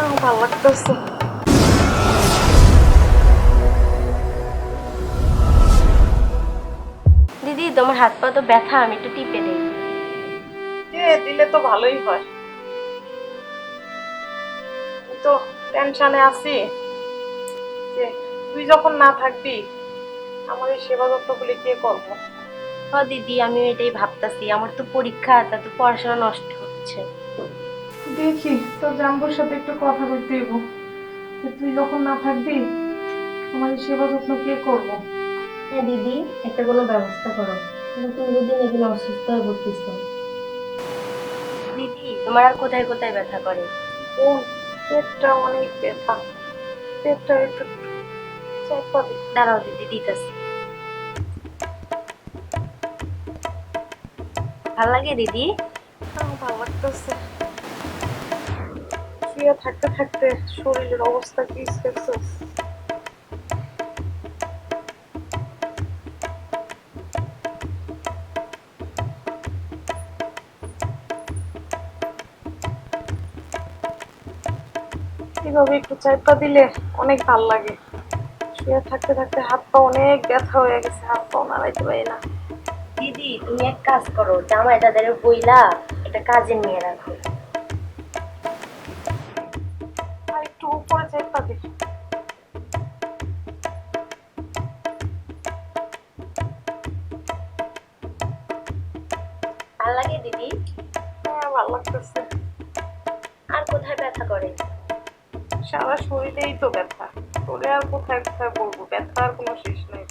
আমার ভালো লাগতেছে। দিদি তোমার হাত পা তো ব্যথা আমি একটু টিপে দিই। দিলে তো ভালোই হয়। তো টেনশনে আছি যে তুই যখন না থাকবি আমার এই সেবা যত্নগুলি কে করব? ও দিদি আমি এটাই ভাবতাছি। আমার তো পরীক্ষা তা তো পড়াশোনা নষ্ট হচ্ছে। দেখি তো জাম্বুর সাথে একটু কথা বলতে যে তুই যখন না থাকবি আমার সেবা যত্ন কে করব? হ্যাঁ দিদি একটা কোনো ব্যবস্থা করো। কিন্তু তুমি যদি এখানে অসুস্থ হয়ে পড়তেছ দিদি তোমার আর কোথায় কোথায় ব্যথা করে? ও পেটটা অনেক ব্যথা। পেটটা একটু দাঁড়াও দিদি দিতেছি। ভালো লাগে দিদি? ভালো লাগতেছে। শুয়ে থাকতে থাকতে শরীরের অবস্থা কি এভাবে একটু চাইপা দিলে অনেক ভালো লাগে। শুয়ে থাকতে থাকতে হাত পা অনেক ব্যথা হয়ে গেছে, হাত পা নাড়াইতে পারি না। দিদি, তুমি এক কাজ করো, জামাই দাদারে বইলা এটা কাজে নিয়ে রাখো। চাইপা দিই ভালো লাগে দিদি? হ্যাঁ ভালো লাগতেছে। আর কোথায় ব্যথা করে? সারা শরীরেই তো ব্যথা। তোরে আর কোথায় কোথায় বলব ব্যথা আর কোনো শেষ নাই।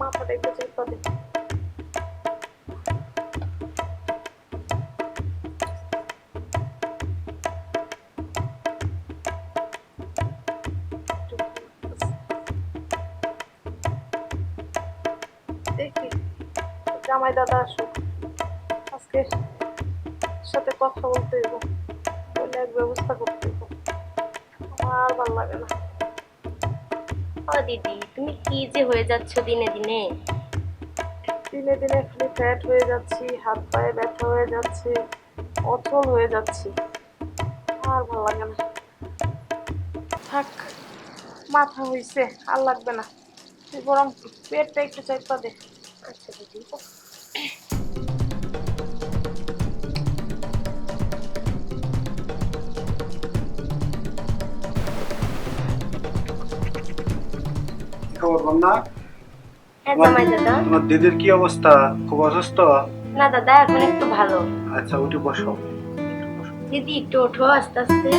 মাথাটা একটু দে। জামাই দাদা আসুক আজকে সাথে কথা বলতে হইব। বলে এক ব্যবস্থা করতে হইব। আমার ভালো লাগে না। ও দিদি তুমি কি যে হয়ে যাচ্ছ দিনে দিনে? দিনে দিনে খালি ফ্যাট হয়ে যাচ্ছি হাত পায়ে ব্যথা হয়ে যাচ্ছে অচল হয়ে যাচ্ছি। আর ভালো লাগে না। থাক মাথা হইছে আর লাগবে না। তুই বরং পেটটা একটু চাইপা দে। আচ্ছা দিদি। খবর বন্যা হ্যাঁ জামাই দাদা। তোমার দিদির কি অবস্থা? খুব অসুস্থ? না দাদা এখন একটু ভালো। আচ্ছা উঠে বসো। দিদি একটু ওঠো আস্তে আস্তে।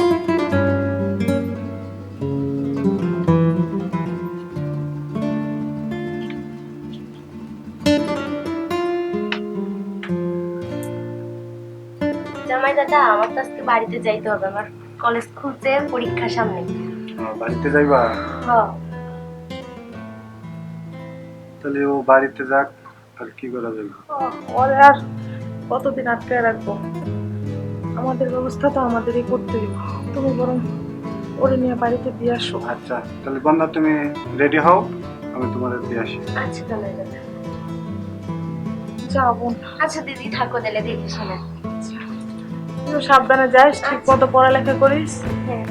জামাই দাদা আমার তো আজকে বাড়িতে যাইতে হবে। আমার কলেজ খুলছে পরীক্ষা সামনে। বাড়িতে যাইবা? হ। তাহলে ও বাড়িতে যাক আর কি করা যাবে? ওরে আর কতদিন আটকে রাখব? আমাদের ব্যবস্থা তো আমাদেরই করতে হবে। তুমি বরং ওরে নিয়ে বাড়িতে দিয়ে আসো। আচ্ছা তাহলে বন্যা তুমি রেডি হও আমি তোমার দিয়ে আসি। আচ্ছা জামাই দাদা যাব। আচ্ছা দিদি থাকো তাহলে দেখে শোনা। তুই সাবধানে যাস ঠিক মতো পড়ালেখা করিস। হ্যাঁ।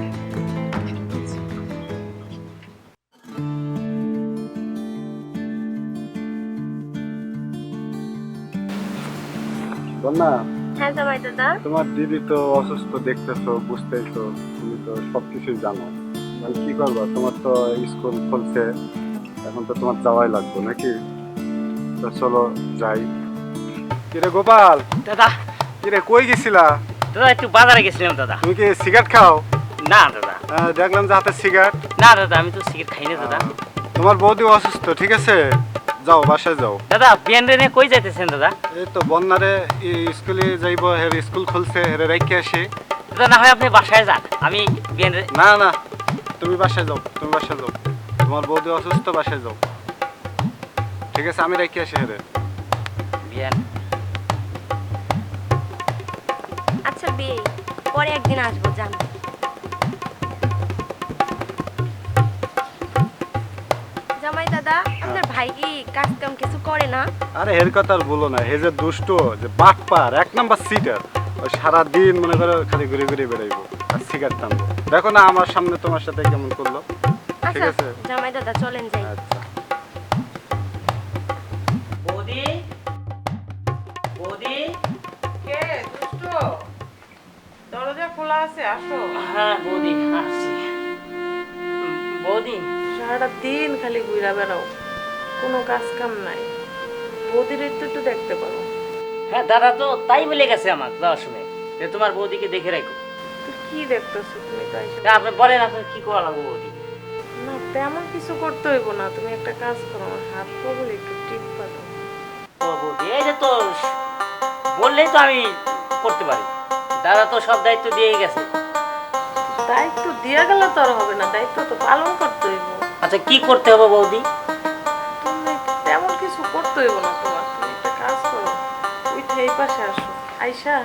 বন্যা হ্যাঁ জামাই দাদা। তোমার দিদি তো অসুস্থ দেখতেছো বুঝতেইছো তুমি তো সবকিছুই জানো। তাহলে কি করবা? তোমার তো স্কুল খুলছে এখন তো তোমার যাওয়াই লাগবে নাকি? তো চলো যাই। কিরে গোপাল? দাদা। কিরে কই গেছিলা? দাদা একটু বাজারে গেছিলাম দাদা। তুমি কি সিগারেট খাও? না দাদা। দেখলাম যে হাতে সিগারেট। না দাদা আমি তো সিগারেট খাই না দাদা। তোমার বৌদি অসুস্থ ঠিক আছে? যাও বাসায় যাও। দাদা বিয়ান রেনে কই যাইতেছেন দাদা? এই তো বন্যারে স্কুলে যাইব হের স্কুল খুলছে হেরে রেখে আসি। দাদা না হয় আপনি বাসায় যান। আমি বিয়ান না না তুমি বাসায় যাও তুমি বাসায় যাও। তোমার বৌদি অসুস্থ বাসায় যাও। ঠিক আছে আমি রেখে আসি হেরে। বিয়ান আচ্ছা বিয়ে। পরে একদিন আসব জান জামাই দাদা? ভাই কি কাজ কাম কিছু করে না। আরে এর কথা আর বলো না হে যে দুষ্ট যে বাটপার এক নাম্বার সিটার ওই সারাদিন মনে করো খালি ঘুরে ঘুরে বেড়াইবো আর সিগারেট টানবো। দেখো না আমার সামনে তোমার সাথে কেমন করল? ঠিক আচ্ছা আছে? জামাই দাদা চলেন যাই। আচ্ছা। বৌদি? বৌদি? কে দুষ্ট? দরজা খোলা আছে আসো। হ্যাঁ বৌদি আসছি। বৌদি? সারাটা দিন খালি ঘুরা বেড়াও। কোনো কাজ কাম নাই। বৌদির একটু একটু দেখতে পারো। হ্যাঁ দাদা তো তাই বলে গেছে আমার যাওয়ার সময়। যে তোমার বৌদিকে দেখে রাখো। কি দেখতেছো তুমি? তাই। আপনি বলেন আপনি কি করা লাগবে বৌদি? না তেমন কিছু করতে হইব না। তুমি একটা কাজ করো আমার হাত পা একটু টিপ পারো। বৌদি এই যে তো বললেই তো আমি করতে পারি। দাদা তো সব দায়িত্ব দিয়েই গেছে। দায়িত্ব দিয়া গেলে তো আর হবে না দায়িত্ব তো পালন করতে হইব। আচ্ছা কি করতে হবে বৌদি? হইব না তোমার তুমি একটা কাজ করো। উঠে এই পাশে আসো। আইসা।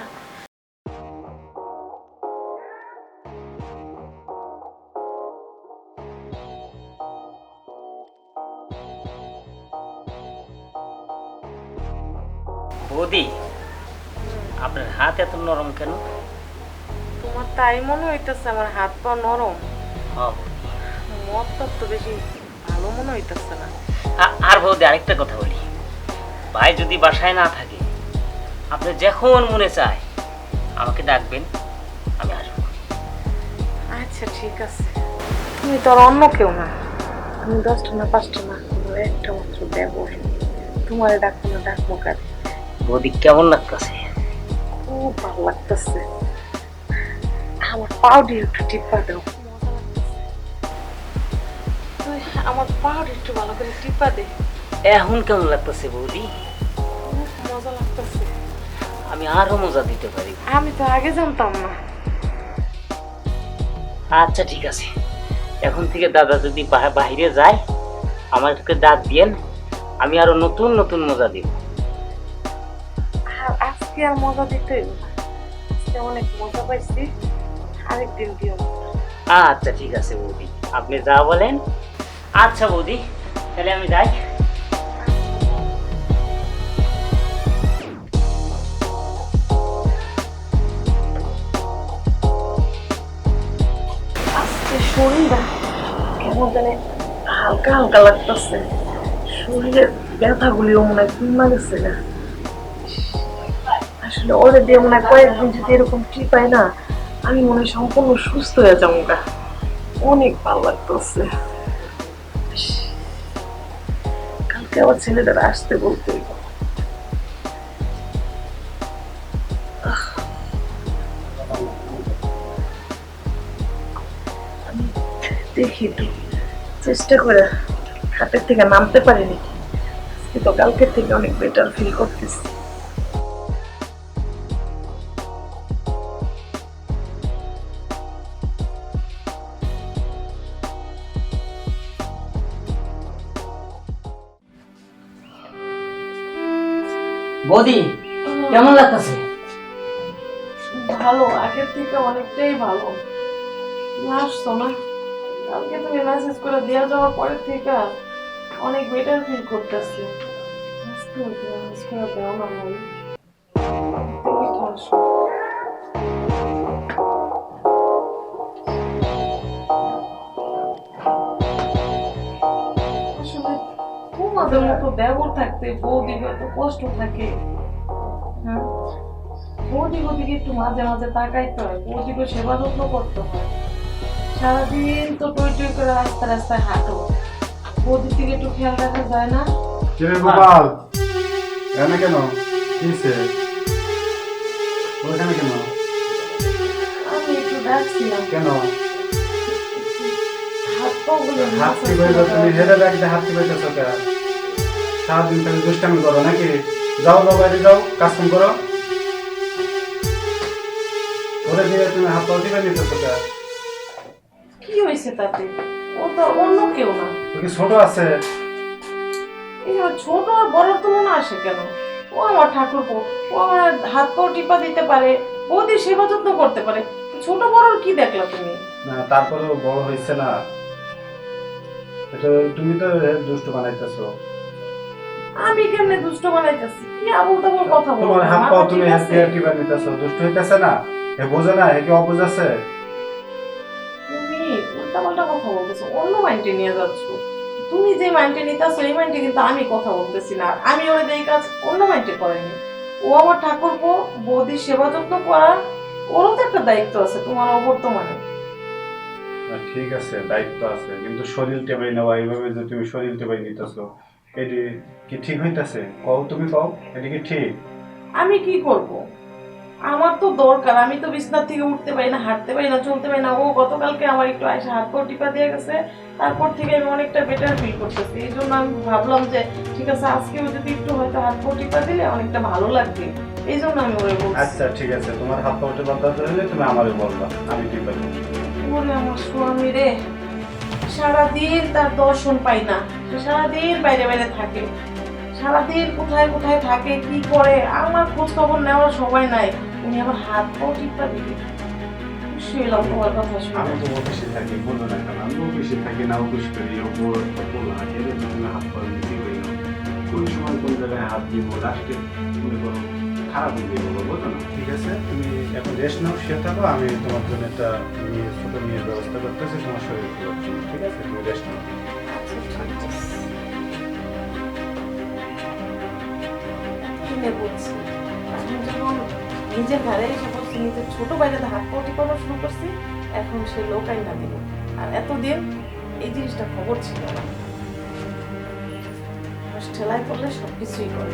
বৌদি আপনার হাত এত নরম কেন? তোমার তাই মনে হইতেছে আমার হাত পা নরম। হ্যাঁ মতটা তো বেশি ভালো মনে হইতেছে না। আর বৌদি আরেকটা কথা বলি। ভাই যদি বাসায় না থাকে আপনি যখন মনে চায় আমাকে ডাকবেন আমি আসব। আচ্ছা ঠিক আছে। তুমি তো আর অন্য কেউ না। আমি দশটা না পাঁচটা না একটা মাত্র দেবর। তোমার ডাকবো না ডাকবো কারে? বৌদি কেমন লাগতেছে? খুব ভালো লাগতেছে। আমার পাউডি একটু টিপা দাও। তুই আমার পাউডি একটু ভালো করে টিপা দে। এখন কেমন লাগতেছে বৌদি? মজা লাগতেছে। আমি আরও মজা দিতে পারি। আমি তো আগে জানতাম না। আচ্ছা ঠিক আছে। এখন থেকে দাদা যদি বাইরে যায় আমাকে ডাক দিয়েন আমি আরও নতুন নতুন মজা দিব। আজকে আর মজা দিতে আজকে অনেক মজা পাইছি আরেকদিন দিও আচ্ছা ঠিক আছে বৌদি। আপনি যা বলেন। আচ্ছা বৌদি তাহলে আমি যাই। শরীরটা কেমন হালকা হালকা লাগতেছে। শরীরের ব্যথাগুলিও মনে হয় কমা আসলে ওরে দিয়ে মনে হয় কয়েকদিন যদি এরকম টিপাই না, আমি মনে সম্পূর্ণ সুস্থ হয়ে যাব অনেক ভালো লাগতেছে। কালকে আবার ছেলেদের আসতে বলতে দেখি তো চেষ্টা করে। হাতের থেকে নামতে পারিনি। আজকে তো কালকের থেকে অনেক বেটার ফিল করতেছি। বৌদি কেমন লাগতেছে? ভালো আগের থেকে অনেকটাই ভালো। আসছো না? কালকে তুমি মেসেজ করে দেওয়া যাওয়ার পরের থেকে অনেক বেটার ফিল করতেছি। বৌদি থাকে। হ্যাঁ? একটু মাঝে মাঝে তাকাইতে হয়? বৌদিকে সেবা যত্ন করতে হয়। সারাদিন তো টই টই করে রাস্তা রাস্তায় হাঁটো। বৌদির দিকে একটু খেয়াল রাখা যায় না? কিরে গোপাল? কেন? কিসে ওখানে কেন? আমি একটু ডাকছিলাম। কেন? হাত তুমি? হেরে রাখতে সারাদিন দুষ্টামি করো নাকি? যাও যাও বাইরে যাও কাজ কাম করো। ওরে দিয়ে তুমি হাত পা টিপাই নিতেছো কেন কি? হয়েছে তাতে? ও তো অন্য কেউ না। কি ছোট আছে। ছোট আর বড় তুলনা আসে কেন? ও আমার ঠাকুর ও আমার হাত পাও টিপা দিতে পারে বৌদির সেবা যত্ন করতে পারে। ছোট বড় কি দেখলা তুমি? না তারপরেও বড় হয়েছে না। এটা তুমি তো দুষ্ট বানাইতেছো। আমি কেমনে দুষ্ট বানাইতেছি? কি আবল তাবল কথা বলো। তোমার হাত পাও তুমি আছে? হ্যাপি হ্যাপি বানিতেছো দুষ্ট হইতেছে না? এ বোঝে না এ কি অবুঝ আছে? অন্য মাইন্ডে নিয়ে যাচ্ছ। তুমি যে মাইন্ডে নিতেছো এই মাইন্ডে কিন্তু আমি কথা বলতেছি না। আমি ওরে এই কাজ অন্য মাইন্ডে করেনি। ও আমার ঠাকুর বৌদির সেবা যত্ন করা ওরও তো একটা দায়িত্ব আছে তোমার অবর্তমানে। ঠিক আছে দায়িত্ব আছে। কিন্তু শরীর টেবাই নেওয়া এইভাবে যে তুমি শরীর টেবাই নিতেছো এটি কি ঠিক হইতাছে? কও তুমি কও এটি কি ঠিক? আমি কি করব? আমার তো দরকার আমি তো বিছনার থেকে উঠতে পারি না হাঁটতে পারি না চলতে পারি না। ও গতকালকে আমার একটু আয়সা হাত পা টিপা দিয়ে গেছে তারপর থেকে আমি অনেকটা বেটার ফিল করতেছি। এই জন্য আমি ভাবলাম যে ঠিক আছে আজকেও যদি একটু হয়তো হাত পা টিপা দিলে অনেকটা ভালো লাগবে। এই জন্য আমি ওরে বলছি। আচ্ছা ঠিক আছে তোমার হাত পা উঠে বাদ হলে তুমি আমারে বলবা আমি টিপাই দেবো। ওরে আমার স্বামী রে? সারাদিন তার দর্শন পাই না সারাদিন বাইরে বাইরে থাকে। সারাদিন কোথায় কোথায় থাকে কি করে? আমার খোঁজ খবর নেওয়ার সময় নাই। উনি আমার হাত পাও টিপা দিবি তোমার কথা শুনে আমি তো অফিসে থাকি বলো না কেন? আমি অফিসে থাকি না অফিস করি ওপর হাত পা দিতে হই না। কোন সময় কোন জায়গায় হাত দিব লাস্টে মনে করো খারাপ হয়ে যাব বুঝো না? ঠিক আছে তুমি এখন রেস্ট নাও শুয়ে থাকো আমি তোমার জন্য একটা মেয়ে ছোটো মেয়ের ব্যবস্থা করতেছি তোমার শরীর ঠিক আছে? তুমি রেস্ট নাও। কিনে বলছি? আমি যখন নিজের ঘরে এসে বলছি, নিজের ছোট বাইরে হাত পাও টিপানো শুরু করছি, এখন সে লোকাই না দিল। আর এতদিন এই জিনিসটা খবর ছিল না। ঠেলায় পড়লে সব কিছুই করে।